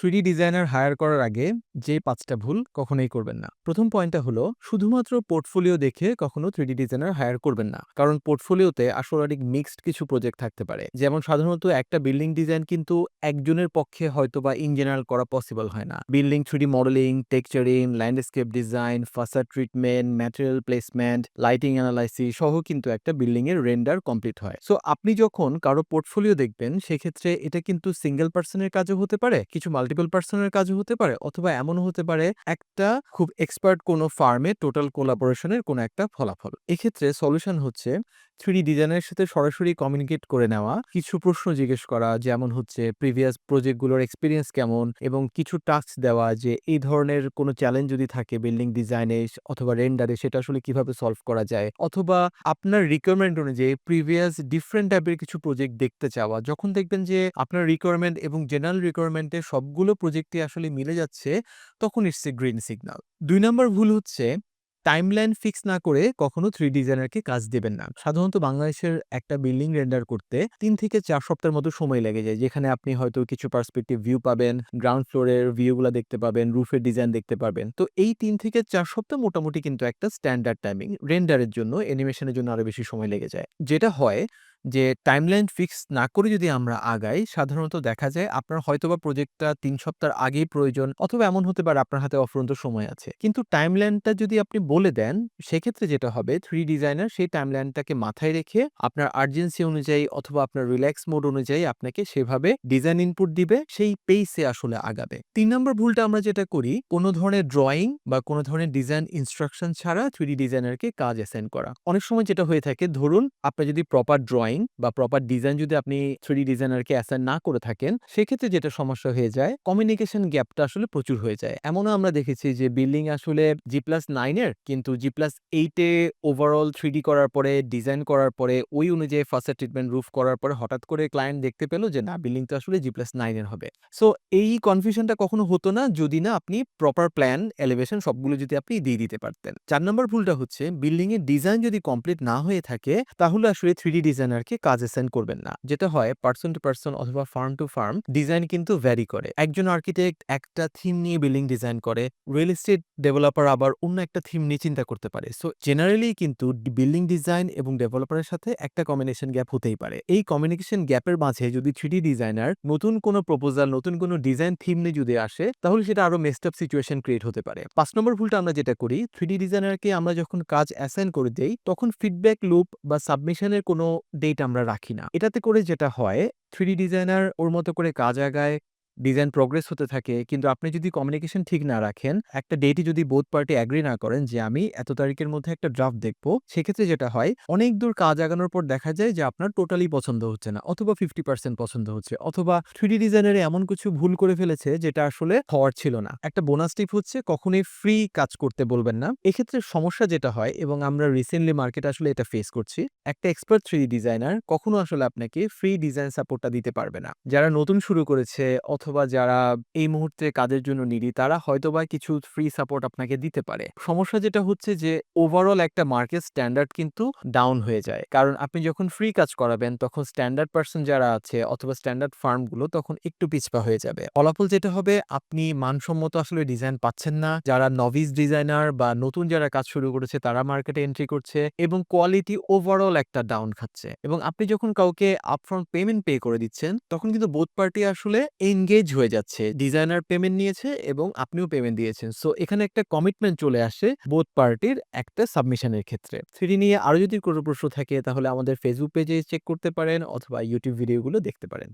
Three D designer higher করার আগে যে পাঁচটা ভুল কখনোই করবেন না। প্রথম পয়েন্টটা হলো, শুধুমাত্র পোর্টফোলিও দেখে কখনো থ্রিডি ডিজাইনার হায়ার করবেন না। কারণ পোর্টফোলিওতে আসলে অনেক মিক্সড কিছু প্রজেক্ট থাকতে পারে। যেমন সাধারণত একটা বিল্ডিং ডিজাইন কিন্তু একজনের পক্ষে হয়তো বা ইন জেনারেল করা পসিবল হয় না। Building three D modelling texturing landscape design phasor treatment material placement lighting analysis সহ কিন্তু একটা বিল্ডিং এর রেন্ডার কমপ্লিট হয়। সো আপনি যখন কারও পোর্টফোলিও দেখবেন, সেক্ষেত্রে এটা কিন্তু সিঙ্গেল পার্সনের কাজও হতে পারে, কিছু মাল্টিপল পার্সনের কাজও হতে পারে অথবা এমনও হতে পারে একটা খুব এক্সপার্ট কোনো ফার্মে টোটাল কোলাবোরেশনের কোনো একটা ফলাফল। এক্ষেত্রে সলিউশন হচ্ছে থ্রিডি ডিজাইনের সাথে সরাসরি কমিউনিকেট করে নেওয়া, কিছু প্রশ্ন জিজ্ঞেস করা, যেমন হচ্ছে প্রিভিয়াস প্রজেক্টগুলোর এক্সপিরিয়েন্স কেমন এবং কিছু টাস্ক দেওয়া যে এই ধরনের কোনো চ্যালেঞ্জ যদি থাকে বিল্ডিং ডিজাইনে অথবা রেন্ডারে সেটা আসলে কীভাবে সলভ করা যায়? অথবা আপনার রিকোয়ারমেন্ট অনুযায়ী প্রিভিয়াস ডিফারেন্ট টাইপের কিছু প্রজেক্ট দেখতে চাওয়া, যখন দেখবেন যে আপনার রিকোয়ারমেন্ট এবং জেনারেল রিকোয়ারমেন্টে সবগুলো প্রজেক্টই আসলে মিলে যাচ্ছে, তখন ইটস এ গ্রিন সিগনাল দুই নম্বর ভুল হচ্ছে টাইমলাইন ফিক্স না করে কখনো থ্রি ডিজাইনারকে কাজ দেবেন না। সাধারণত বাংলাদেশের একটা বিল্ডিং রেন্ডার করতে তিন থেকে চার সপ্তাহের মতো সময় লেগে যায়। যেখানে আপনি হয়তো কিছু পার্সপেক্টিভ ভিউ পাবেন গ্রাউন্ড ফ্লোরের ভিউগুলো দেখতে পাবেন রুফের ডিজাইন দেখতে পাবেন। তো এই তিন থেকে চার সপ্তাহ মোটামুটি কিন্তু একটা স্ট্যান্ডার্ড টাইমিং রেন্ডারের জন্য অ্যানিমেশনের জন্য আরও বেশি সময় লেগে যায়। যেটা হয় যে টাইমলাইন ফিক্স না করে যদি আমরা আগাই, সাধারণত দেখা যায় আপনার হয়তোবা প্রজেক্টটা তিন সপ্তাহ আগেই প্রয়োজন অথবা এমন হতে পারে আপনার হাতে অফুরন্ত সময় আছে। কিন্তু টাইমলাইনটা যদি আপনি বলে দেন, সেক্ষেত্রে যেটা হবে থ্রি ডিজাইনার সেই টাইমলাইনটাকে মাথায় রেখে আপনার আর্জেন্সি অনুযায়ী অথবা আপনার রিল্যাক্স মোড অনুযায়ী আপনাকে সেভাবে ডিজাইন ইনপুট দিবে, সেই পেইসে আসলে আগাবে। তিন নম্বর ভুলটা আমরা যেটা করি, কোনো ধরনের ড্রয়িং বা কোনো ধরনের ডিজাইন ইনস্ট্রাকশন ছাড়া থ্রি ডিজাইনারকে কাজ অ্যাসাইন করা। অনেক সময় যেটা হয়ে থাকে, ধরুন আপনার যদি প্রপার ড্রয়িং বা প্রপার ডিজাইন যদি আপনি থ্রি ডিজাইনারকে অ্যাসাইন না করে থাকেন, সেক্ষেত্রে যেটা সমস্যা হয়ে যায় কমিউনিকেশন গ্যাপটা আসলে প্রচুর হয়ে যায়। এমনও আমরা দেখেছি যে বিল্ডিং আসলে জি প্লাস নাইনের কিন্তু জি প্লাস এইটে ওভারঅল থ্রি করার পরে ডিজাইন করার পরে, ওই অনুযায়ী ফার্স্ট ট্রিটমেন্ট রুফ করার পরে হঠাৎ করে ক্লায়েন্ট দেখতে পেল যে, না বিল্ডিং তো আসলে জি প্লাস নাইনের হবে। সো এই কনফিউশনটা কখনো হতো না যদি না আপনি প্রপার প্ল্যান এলিভেশন সবগুলো যদি আপনি দিয়ে দিতে পারতেন। চার নম্বর ভুলটা হচ্ছে বিল্ডিং এর ডিজাইন যদি কমপ্লিট না হয়ে থাকে, তাহলে আসলে থ্রি ডিজাইনারকে কাজ অ্যাসাইন করবেন না। যেটা হয় পার্সন টু পার্সন অথবা ফার্ম টু ফার্ম ডিজাইন কিন্তু ভ্যারি করে। একজন আর্কিটেক্ট একটা থিম নিয়ে বিল্ডিং ডিজাইন করে রিয়েল এস্টেট ডেভেলপার আবার অন্য একটা থিম নিয়ে চিন্তা করতে পারে। সো জেনারেলি কিন্তু বিল্ডিং ডিজাইন এবং ডেভেলপারের সাথে একটা কম্বিনেশন গ্যাপ হতেই পারে। এই কমিউনিকেশন গ্যাপের মাঝে যদি থ্রি ডিজাইনার নতুন কোনো প্রপোজাল নতুন কোনো ডিজাইন থিম নিয়ে যদি আসে, তাহলে সেটা আরও মেস্ট আপ সিচুয়েশন ক্রিয়েট হতে পারে। পাঁচ নম্বর ভুলটা আমরা যেটা করি থ্রি ডিজাইনারকে আমরা যখন কাজ অ্যাসাইন করে দেই, তখন ফিডব্যাক লুপ বা সাবমিশনের কোনো ডেট আমরা রাখি না। এটাতে করে যেটা হয় থ্রি ডিজাইনার ওর মতো করে কাজ আগায় ডিজাইন প্রোগ্রেস হতে থাকে। কিন্তু আপনি যদি কমিউনিকেশন ঠিক না রাখেন, একটা ডেটে যদি বোথ পার্টি অ্যাগ্রি না করেন যে আমি এত তারিখের মধ্যে একটা ড্রাফট দেখব, সেক্ষেত্রে যেটা হয়, অনেক দূর কাজ আগানোর পর দেখা যায় যে আপনার টোটালি পছন্দ হচ্ছে না, অথবা ফিফটি পার্সেন্ট পছন্দ হচ্ছে, অথবা থ্রি ডিজাইনের এমন কিছু ভুল করে ফেলেছে যেটা আসলে হওয়ার ছিল না। একটা বোনাস টিপ হচ্ছে, কখনোই ফ্রি কাজ করতে বলবেন না। এক্ষেত্রে সমস্যা যেটা হয়, এবং আমরা রিসেন্টলি মার্কেট আসলে এটা ফেস করছি, একটা এক্সপার্ট থ্রি ডিজাইনার কখনো আসলে আপনাকে ফ্রি ডিজাইন সাপোর্টটা দিতে পারবে না। যারা নতুন শুরু করেছে, অথবা যারা এই মুহূর্তে কাজের জন্য নিডি তারা হয়তোবা কিছু ফ্রি সাপোর্ট আপনাকে দিতে পারে। সমস্যা যেটা হচ্ছে যে ওভারঅল একটা মার্কেট স্ট্যান্ডার্ড কিন্তু ডাউন হয়ে যায়। কারণ আপনি যখন ফ্রি কাজ করাবেন, তখন স্ট্যান্ডার্ড পার্সন যারা আছে অথবা স্ট্যান্ডার্ড ফার্মগুলো তখন একটু পিছপা হয়ে যাবে। ফলাফল যেটা হবে, আপনি মানসম্মত আসলে ডিজাইন পাচ্ছেন না। যারা নভিস ডিজাইনার বা নতুন যারা কাজ শুরু করেছে, তারা মার্কেটে এন্ট্রি করছে এবং কোয়ালিটি ওভারঅল একটা ডাউন খাচ্ছে। এবং আপনি যখন কাউকে আপফ্রন্ট পেমেন্ট পে করে দিচ্ছেন, তখন কিন্তু বোথ পার্টি আসলে এনগেজ হয়ে যাচ্ছে ডিজাইনার পেমেন্ট নিয়েছে এবং আপনিও পেমেন্ট দিয়েছেন। সো এখানে একটা কমিটমেন্ট চলে আসে বোথ পার্টির একটা সাবমিশনের ক্ষেত্রে। থ্রি নিয়ে আরও যদি কোনো প্রশ্ন থাকে তাহলে আমাদের ফেসবুক পেজে চেক করতে পারেন অথবা ইউটিউব ভিডিওগুলো দেখতে পারেন।